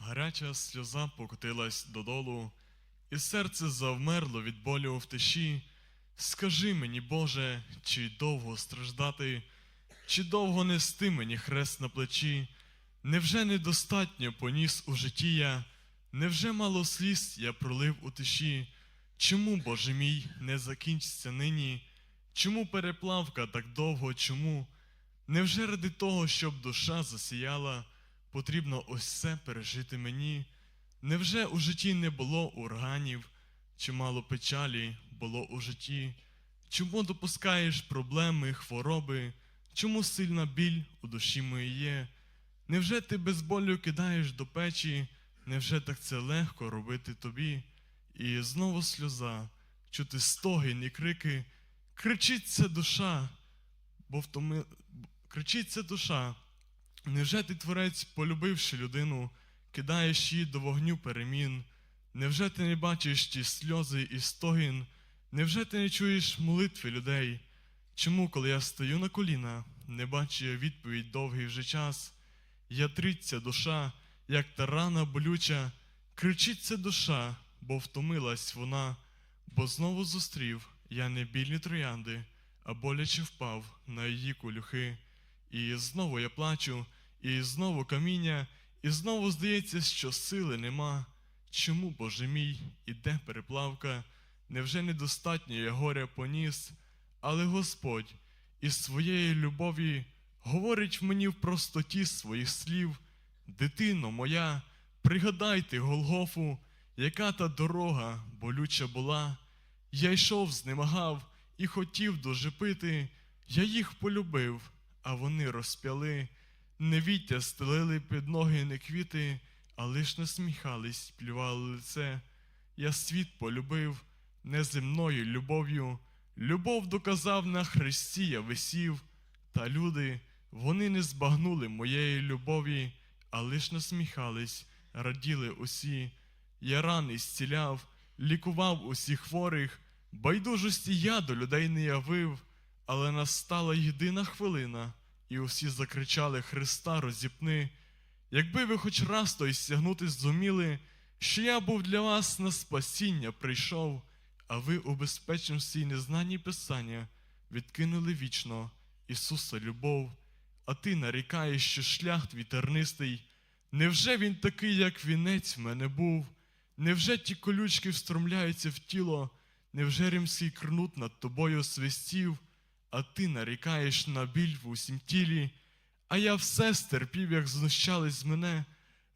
Гаряча сльоза покотилась додолу, і серце завмерло від болю в тиші. Скажи мені, Боже, чи довго страждати, чи довго нести мені хрест на плечі? Невже недостатньо поніс у житті я? Невже мало сліз я пролив у тиші? Чому, Боже мій, не закінчиться нині? Чому переплавка так довго? Чому? Невже ради того, щоб душа засіяла, потрібно ось це пережити мені? Невже у житті не було ураганів, чимало печалі було у житті? Чому допускаєш проблеми, хвороби? Чому сильна біль у душі моїй є? Невже ти без болю кидаєш до печі? Невже так це легко робити тобі? І знову сльоза, чути стогін і крики, кричиться душа, бо втоми... кричиться душа. Невже ти, творець, полюбивши людину, кидаєш її до вогню перемін? Невже ти не бачиш ті сльози і стогін? Невже ти не чуєш молитви людей? Чому, коли я стою на коліна, не бачу я відповідь довгий вже час? Ятриться душа, як та рана болюча, кричиться душа, бо втомилась вона, бо знову зустрів я не більні троянди, а боляче впав на її колюхи. І знову я плачу, і знову каміння, і знову здається, що сили нема. Чому, Боже мій, іде переплавка? Невже недостатньо я горя поніс? Але Господь із своєї любові говорить мені в простоті своїх слів: Дитино моя, пригадайте Голгофу, яка та дорога болюча була. Я йшов, знемагав і хотів дуже пити. Я їх полюбив, а вони розп'яли. Не віття стелили під ноги не квіти, а лиш насміхались, плювали лице. Я світ полюбив неземною любов'ю. Любов доказав на хресті я висів, та люди, вони не збагнули моєї любові, а лиш насміхались, раділи усі. Я рани зціляв, лікував усіх хворих, байдужості я до людей не явив, але настала єдина хвилина, і усі закричали Христа розіпни. Якби ви хоч раз той стягнути зуміли, що я був для вас на спасіння прийшов, а ви у безпечності й незнанні Писання відкинули вічно Ісуса любов, а ти нарікаєш, що шлях твій тернистий. Невже він такий, як вінець в мене був? Невже ті колючки встромляються в тіло? Невже римський крнут над тобою свистів, а ти нарікаєш на біль в усім тілі? А я все стерпів, як знущались з мене.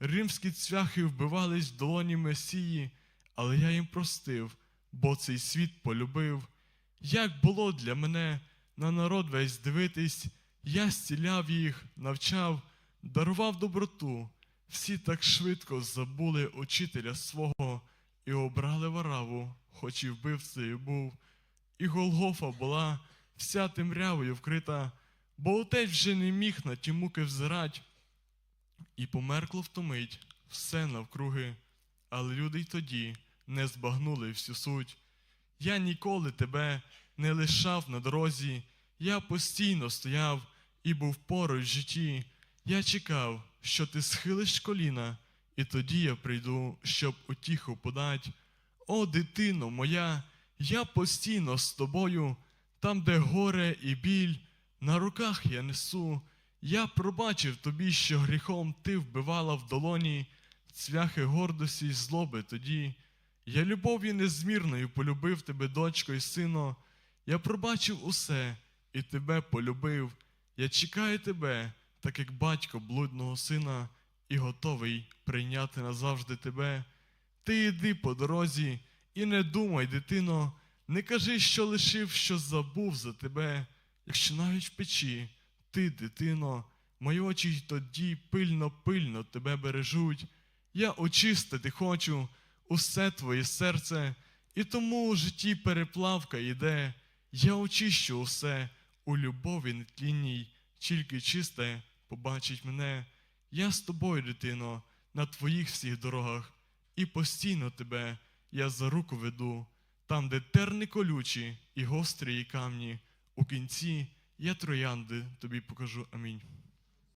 Римські цвяхи вбивались в долоні Месії, але я їм простив, бо цей світ полюбив. Як було для мене на народ весь дивитись, я зціляв їх, навчав, дарував доброту. Всі так швидко забули учителя свого і обрали вараву, хоч і вбивцею був. І Голгофа була вся темрявою вкрита, бо отець вже не міг на ті муки взирать, і померкло втомить все навкруги, але люди й тоді не збагнули всю суть. Я ніколи тебе не лишав на дорозі, я постійно стояв і був поруч в житті. Я чекав, що ти схилиш коліна, і тоді я прийду, щоб утіху подать. О, дитино моя, я постійно з тобою, там, де горе і біль, на руках я несу. Я пробачив тобі, що гріхом ти вбивала в долоні цвяхи гордості й злоби тоді. Я любов'ю незмірною полюбив тебе, дочко і сино. Я пробачив усе і тебе полюбив. Я чекаю тебе, так як батько блудного сина, і готовий прийняти назавжди тебе. Ти йди по дорозі і не думай, дитино, не кажи, що лишив, що забув за тебе, якщо навіть в печі, ти, дитино, мої очі тоді пильно, пильно тебе бережуть. Я очистити хочу усе твоє серце, і тому у житті переплавка йде. Я очищу усе у любові нетлінній, тільки чисте побачить мене. Я з тобою, дитино, на твоїх всіх дорогах, і постійно тебе я за руку веду, там, де терни колючі і гострі камні. У кінці я троянди тобі покажу. Амінь.